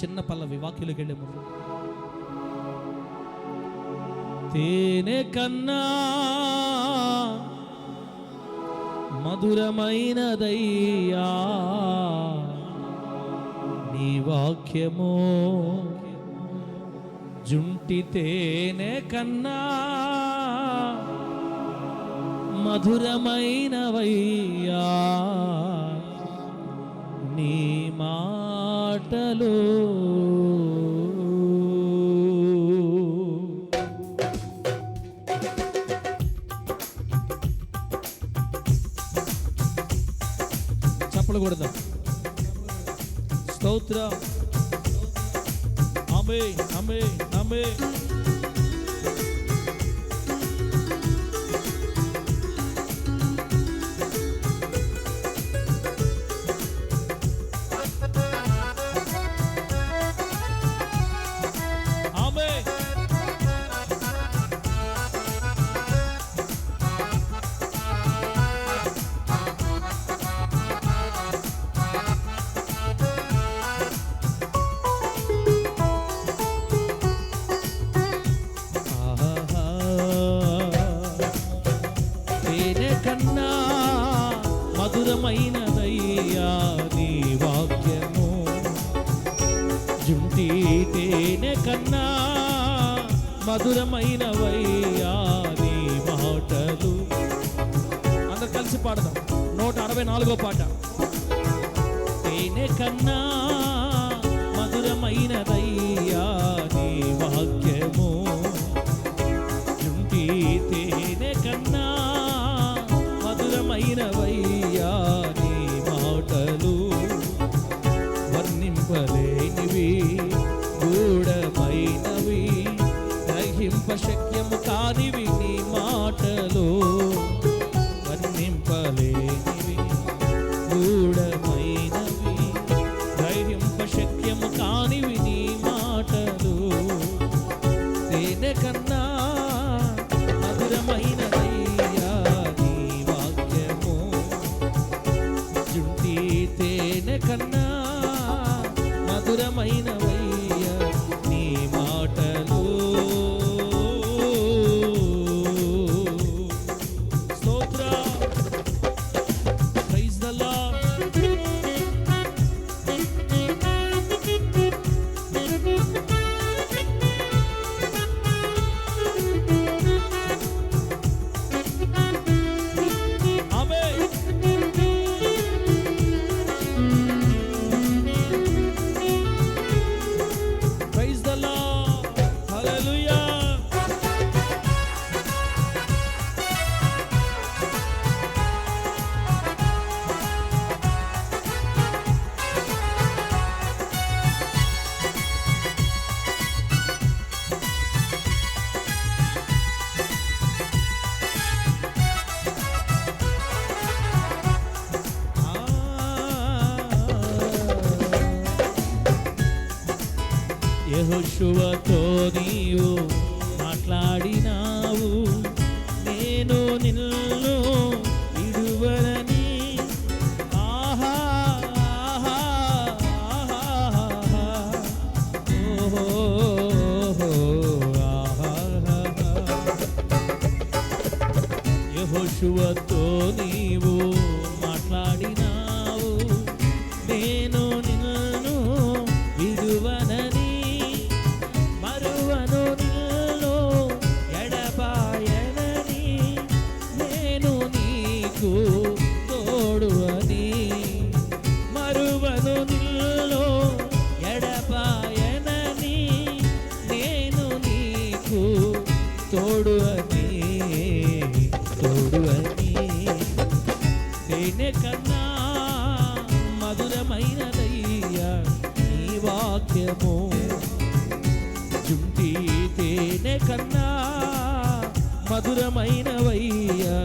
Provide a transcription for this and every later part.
చిన్న పల్లవి వాక్యులకు వెళ్ళే ముందు. తేనె కన్నా మధురమైనదయ్యా నీ వాక్యమో జుంటి తేనె కన్నా మధురమైనవయ్యా నీ మాటలో చప్పలు కొడదాం. స్తోత్రం. అమే అమే అమే తేనె కన్నా మధురమైన వయ్యా. సత్యము జుంటి తేనె కన్నా మధురమైనవయ్యా.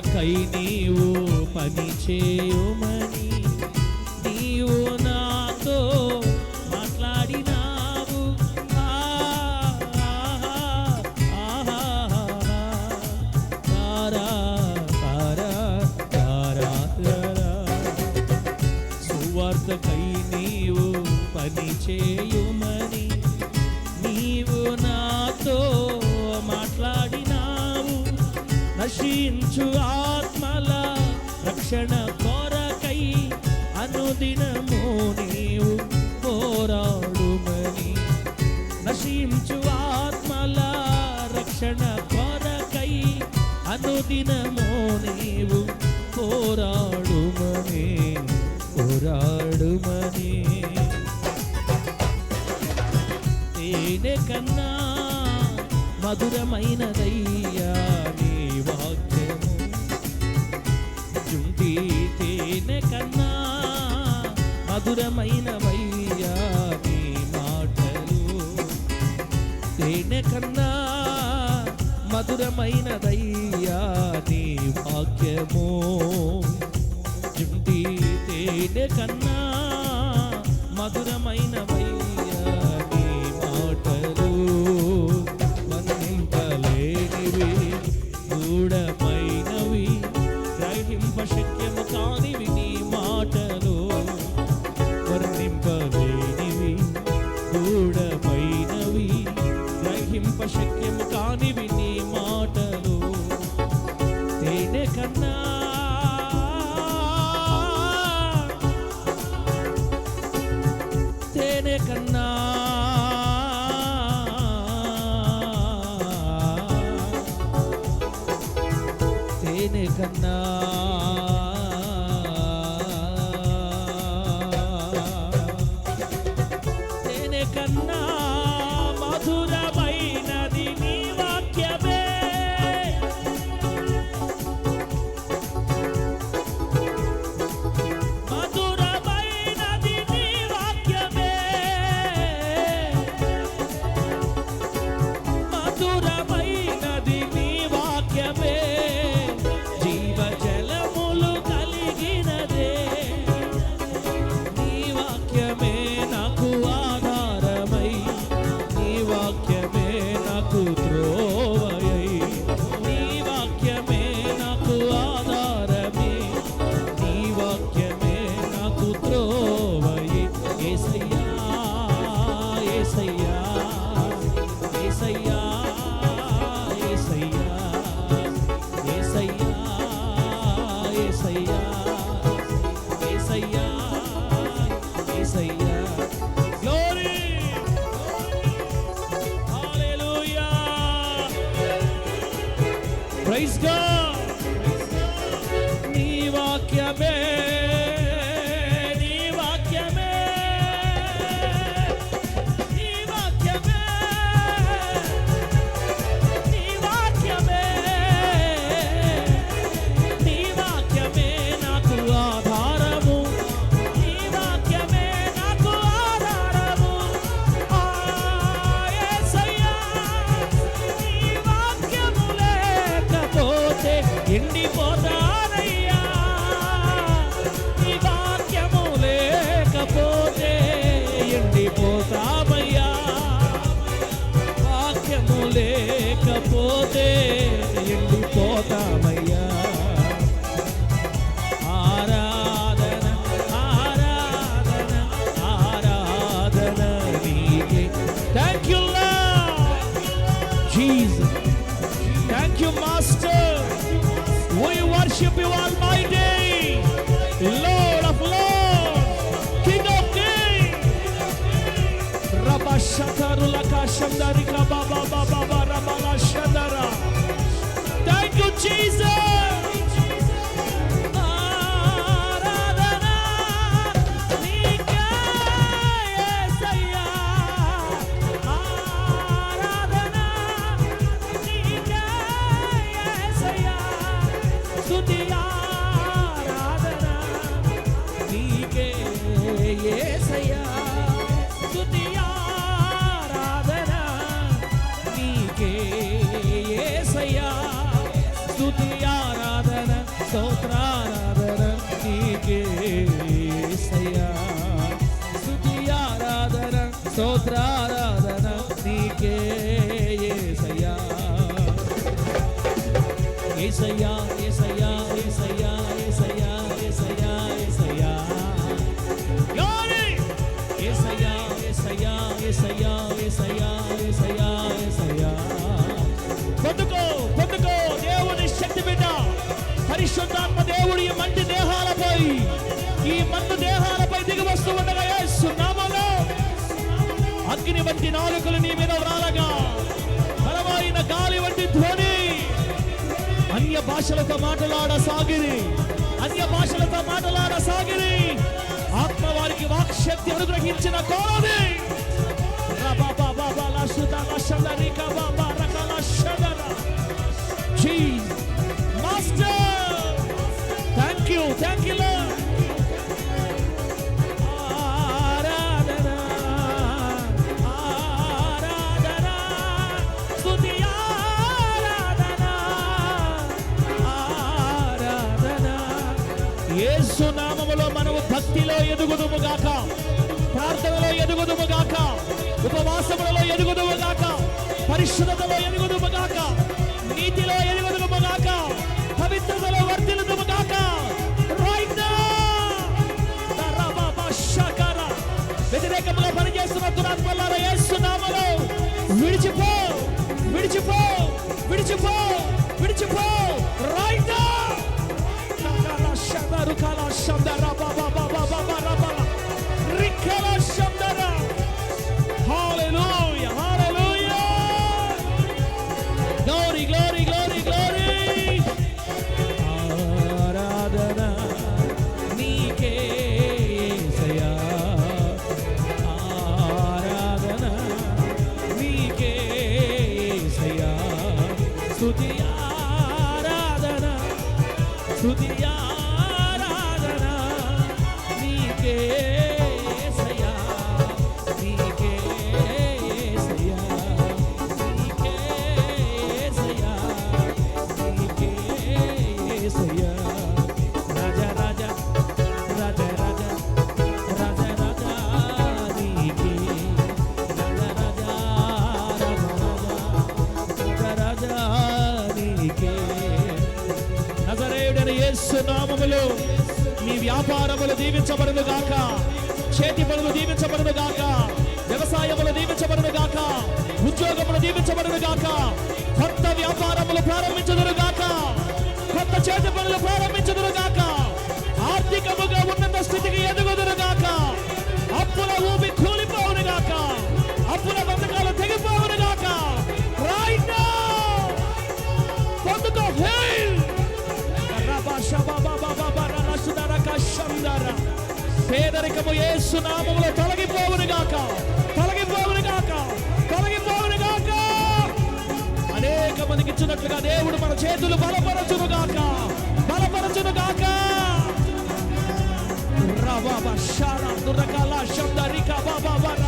కొరకై నీవు పని చేయుమని నీవు నాతో మాట్లాడినావు సువార్తకై నీవు పని చేయుమని నీవు నాతో నశించు ఆత్మల రక్షణ కొరకై అనుదినము నీవు పోరాడుమని. నశించు ఆత్మల రక్షణ కొరకై అనుదినము నీవు పోరాడుమని పోరాడుమని. నేనే కన్నా మధురమైనదయ్యా ఆమె కన్నా మధురమైనవయ్యా నీ మాటలు. తేనె కన్నా మధురమైనదయ్యా నీ వాక్యము. జుంటి తేనె కన్నా మధురమైన మధురమైనవయ్యా పరిశుద్ధాత్మ దేవుడు ఈ మంటి దేహాలపై ఈ మండు దేహాలపై దిగి వస్తూ ఉండగా యేసు అగ్ని వంటి నాలుకలు నీ మీద రాలగా బలమైన గాలి వంటి ధ్వని. అన్య భాషలతో మాట్లాడసాగిరి అన్య భాషలతో మాట్లాడసాగిరి ఆత్మ వారికి వాక్శక్తి అనుగ్రహించిన కోరది బాబా బాబా థ్యాంక్ యూ ఆరాధన ఆరాధన స్తుతి ఆరాధన ఆరాధన యేసు నామములో మనము భక్తిలో ఎదుగుదుము గాక ప్రార్థనలో ఎదుగుదుము గాక ఉపవాసములలో ఎదుగుదుము గాక పరిశుద్ధతలో ఎదుగుదుము విడిచిపో విడిచిపో విడిచిపో. రైట్ కకల శబరు కల శబ్దర బాబా బాబా బాబా రబల స్తుతి ఆరాధన స్తుతి ఆరాధన నామములో మీ వ్యాపారములు దీవించబడును గాక. చేతి పనులు దీవించబడును గాక. వ్యవసాయములు దీవించబడును గాక. ఉద్యోగములు దీవించబడును గాక. కొత్త వ్యాపారములు ప్రారంభించదురు గాక. కొత్త చేతి పనులు ప్రారంభించదురు గాక. ఆర్థికముగా ఉన్నత స్థితికి ఎదుగుదురు గాక. అప్పుల ఊపి పేదరికము ఏసు నామములో తొలగిపోవును గాక. తొలగిపోవును గాక. తొలగిపోవును గాక. అనేక మందికి ఇచ్చినట్లుగా దేవుడు మన చేతులు బలపరచును గాక. బలపరచును గాక. రబాబ షార దురకాల శబ్దరిక బాబా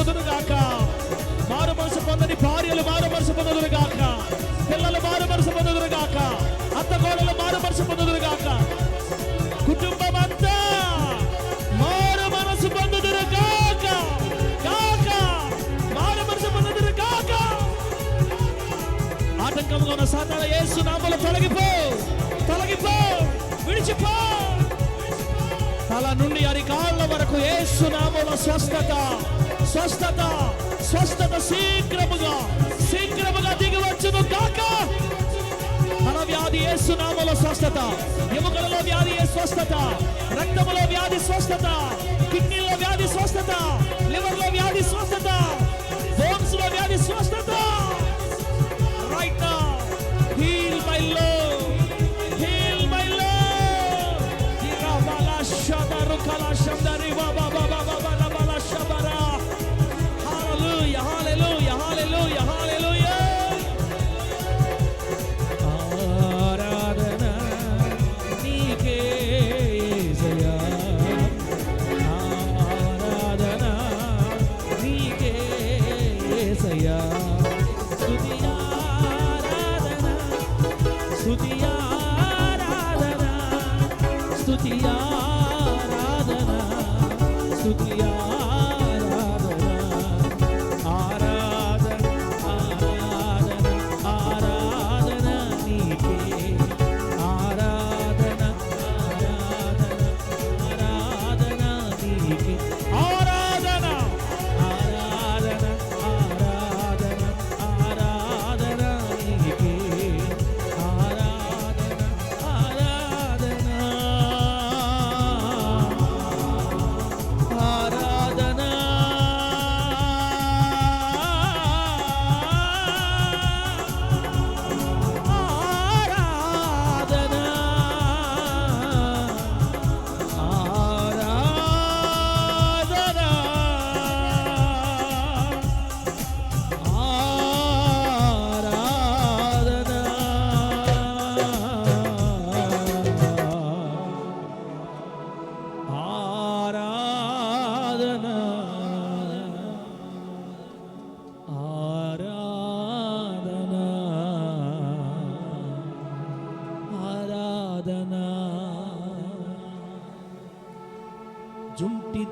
పొందుదురు గాక మారు మనసు పొందని భార్యలు మారు మనసు పొందుదురు గాక పిల్లలు మారు మనసు పొందుదురు గాక అత్తగోడలు మారు మనసు పొందుదురు గాక కుటుంబం అంతా మారు మనసు పొందుదురు గాక. గాక మారు మనసు పొందుదురు గాక ఆటంకంగా ఉన్న సాతాన యేసు నామలు తొలగిపో. తొలగిపో. విడిచిపో. తల నుండి అరికాళ్ళ వరకు యేసు నామములో స్వస్థత. స్వస్థత స్వస్థత శీఘ్రముగా శీఘ్రముగా దిగి కాక. గాక వ్యాధి యేసు నామములో స్వస్థత ఎముకలలో వ్యాధి ఏ స్వస్థత రక్తములో వ్యాధి స్వస్థత కిడ్నీలో వ్యాధి స్వస్థత లివర్లో వ్యాధి స్వస్థత బోన్స్లో వ్యాధి స్వస్థత. రైట్ నౌ హీల్ మై లో ఏసయ్యా స్తుతి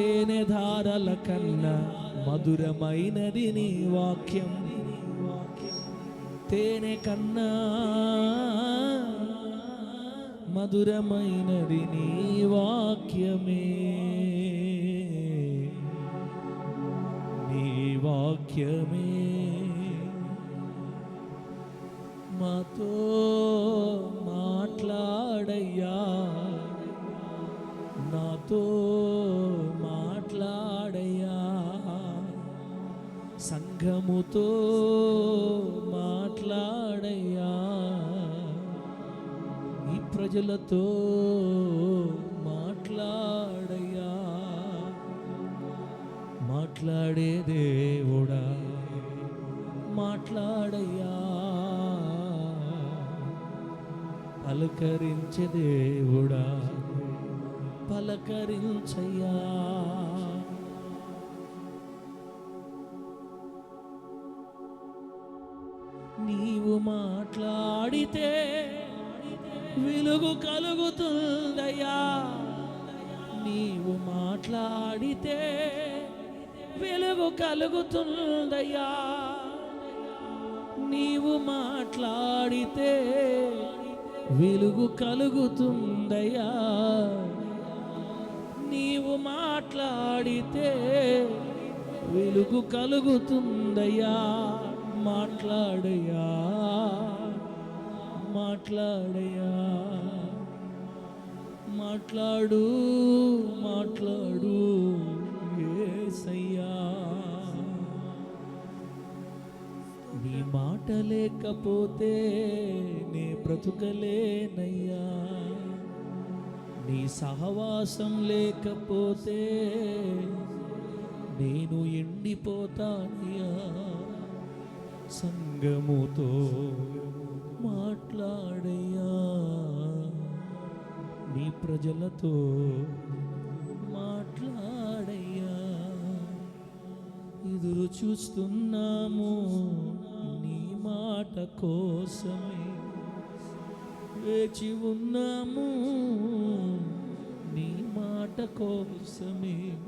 తేనె ధారల కన్నా మధురమైనది నీ వాక్యం. తేనె కన్నా మధురమైనది నీ వాక్యమే. నీ వాక్యమే. సంఘముతో మాట్లాడయ్యా. ఈ ప్రజలతో నీవు మాట్లాడితే వెలుగు కలుగుతుందయ్యా. నీవు మాట్లాడితే వెలుగు కలుగుతుందయ్యా. నీవు మాట్లాడితే వెలుగు కలుగుతుందయ్యా. నీవు మాట్లాడితే వెలుగు కలుగుతుందయ్యా. మాట్లాడయా? మాట్లాడయా? మాట్లాడు మాట్లాడు ఏసయ్యా. నీ మాట లేకపోతే నే బ్రతుకలేనయ్యా. నీ సహవాసం లేకపోతే నేను ఎండిపోతానయ్యా. సంగముతో మాట్లాడయ్యా. నీ ప్రజలతో మాట్లాడయ్యా. ఎదురు చూస్తున్నాము నీ మాట కోసమే. వేచి ఉన్నాము నీ మాట కోసమే.